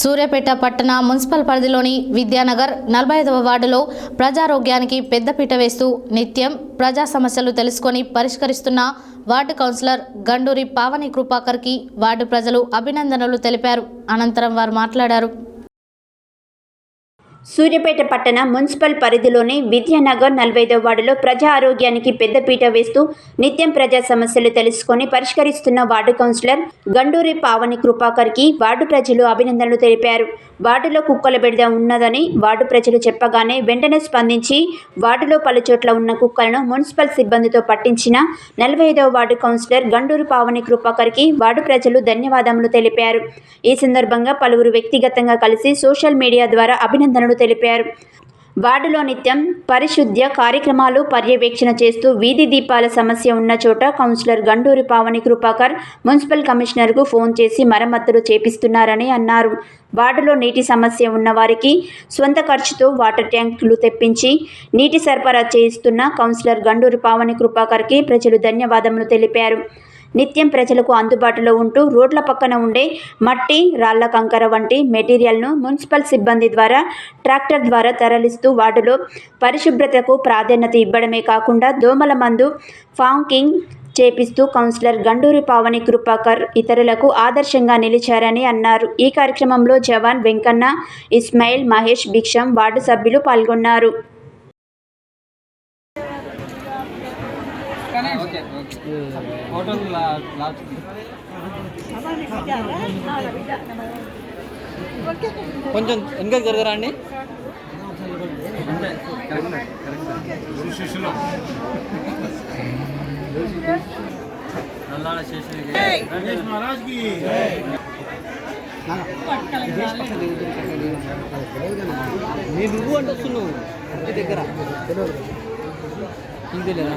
సూర్యాపేట పట్టణ మున్సిపల్ పరిధిలోని విద్యానగర్ నలభై ఐదవ వార్డులో ప్రజారోగ్యానికి పెద్దపీట వేస్తూ నిత్యం ప్రజా సమస్యలు తెలుసుకొని పరిష్కరిస్తున్న వార్డు కౌన్సిలర్ గండూరి పావని కృపాకర్కి వార్డు ప్రజలు అభినందనలు తెలిపారు. అనంతరం వారు మాట్లాడారు. సూర్యాపేట పట్టణ మున్సిపల్ పరిధిలోని విద్యానగర్ నలభైదో వార్డులో ప్రజా ఆరోగ్యానికి పెద్దపీట వేస్తూ నిత్యం ప్రజా సమస్యలు తెలుసుకొని పరిష్కరిస్తున్న వార్డు కౌన్సిలర్ గండూరి పావని కృపాకర్కి వార్డు ప్రజలు అభినందనలు తెలిపారు. వార్డులో కుక్కల బిడ్డ ఉన్నదని వార్డు ప్రజలు చెప్పగానే వెంటనే స్పందించి వార్డులో పలుచోట్ల ఉన్న కుక్కలను మున్సిపల్ సిబ్బందితో పట్టించిన నలభై వార్డు కౌన్సిలర్ గండూరి పావని కృపాకర్కి వార్డు ప్రజలు ధన్యవాదములు తెలిపారు. ఈ సందర్భంగా పలువురు వ్యక్తిగతంగా కలిసి సోషల్ మీడియా ద్వారా అభినందనలు తెలిపారు. వార్డులో నిత్యం పరిశుద్ధ్య కార్యక్రమాలు పర్యవేక్షణ చేస్తూ వీధి దీపాల సమస్య ఉన్న చోట కౌన్సిలర్ గండూరి పావని కృపాకర్ మున్సిపల్ కమిషనర్కు ఫోన్ చేసి మరమ్మతులు చేపిస్తున్నారని అన్నారు. వార్డులో నీటి సమస్య ఉన్న వారికి సొంత ఖర్చుతో వాటర్ ట్యాంకులు తెప్పించి నీటి సరఫరా చేయిస్తున్న కౌన్సిలర్ గండూరి పావని కృపాకర్కి ప్రజలు ధన్యవాదములు తెలిపారు. నిత్యం ప్రజలకు అందుబాటులో ఉంటూ రోడ్ల పక్కన ఉండే మట్టి రాళ్ళ కంకర వంటి మెటీరియల్ను మున్సిపల్ సిబ్బంది ద్వారా ట్రాక్టర్ ద్వారా తరలిస్తూ వాటిలో పరిశుభ్రతకు ప్రాధాన్యత ఇవ్వడమే కాకుండా దోమల మందు ఫాంకింగ్ చేపిస్తూ కౌన్సిలర్ గండూరి పావని కృపాకర్ ఇతరులకు ఆదర్శంగా నిలిచారని అన్నారు. ఈ కార్యక్రమంలో జవాన్ వెంకన్న ఇస్మాయిల్ మహేష్ భిక్షం వార్డు సభ్యులు పాల్గొన్నారు. కొంచెం వెనుక జరగరా అండి? నేను నువ్వు అంటే వస్తున్నావు. దగ్గర. తెలియదు. ఇది లేదా.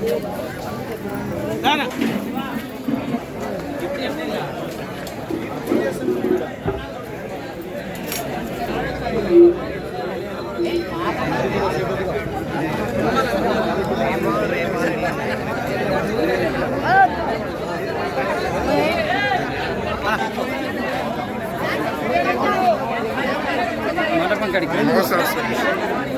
మహిళలు ఇక్కడ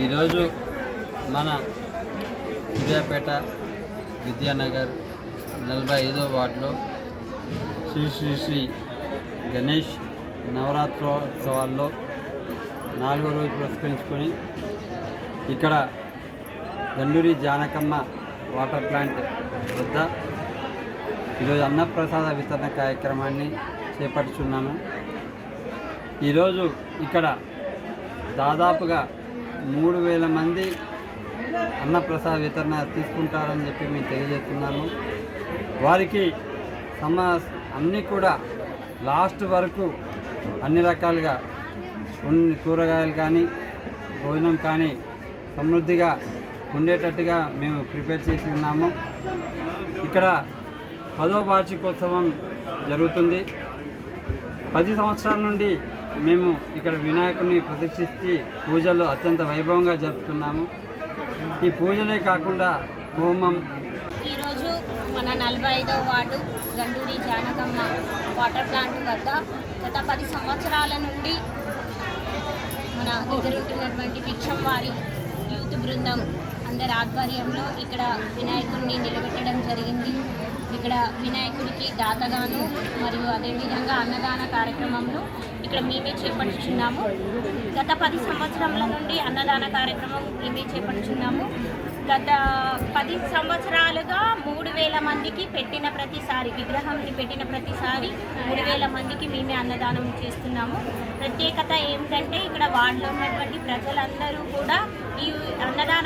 ఈరోజు మన విద్యాపేట విద్యానగర్ నలభై ఐదో వార్డులో శ్రీ శ్రీ శ్రీ గణేష్ నవరాత్రోత్సవాల్లో నాలుగో రోజు పురస్కరించుకొని ఇక్కడ దండూరి జానకమ్మ వాటర్ ప్లాంట్ వద్ద ఈరోజు అన్నప్రసాద వితరణ కార్యక్రమాన్ని చేపట్టుచున్నాను ఈరోజు ఇక్కడ దాదాపుగా మూడు వేల మంది అన్నప్రసాద వితరణ తీసుకుంటారని చెప్పి మేము తెలియజేస్తున్నాము వారికి సమ అన్నీ కూడా లాస్ట్ వరకు అన్ని రకాలుగా కొన్ని కూరగాయలు కానీ భోజనం కానీ సమృద్ధిగా ఉండేటట్టుగా మేము ప్రిపేర్ చేసి ఉన్నాము. ఇక్కడ పదో వార్షికోత్సవం జరుగుతుంది. పది సంవత్సరాల నుండి మేము ఇక్కడ వినాయకుడిని ప్రదర్శించి పూజలు అత్యంత వైభవంగా జరుపుతున్నాము ఈ పూజలే కాకుండా హోమం. ఈరోజు మన నలభై ఐదవ ward Ganduri Janakamma water plant వద్ద గత పది సంవత్సరాల నుండి మన దగ్గర ఉంటున్నటువంటి భిక్షం వారి యూత్ బృందం అందరి ఆధ్వర్యంలో ఇక్కడ వినాయకుడిని నిలబెట్టడం జరిగింది. ఇక్కడ వినాయకుడికి దాతగాను మరియు అదేవిధంగా అన్నదాన కార్యక్రమంలో ఇక్కడ మేమే చేపట్టుచున్నాము గత పది సంవత్సరాల నుండి అన్నదాన కార్యక్రమం మేమే చేపట్టుచున్నాము గత పది సంవత్సరాలుగా మూడు వేల మందికి పెట్టిన ప్రతిసారి విగ్రహంని పెట్టిన ప్రతిసారి మూడు వేల మందికి మేమే అన్నదానం చేస్తున్నాము. ప్రత్యేకత ఏమిటంటే ఇక్కడ వార్డులో ఉన్నటువంటి ప్రజలందరూ కూడా ఈ అన్నదాన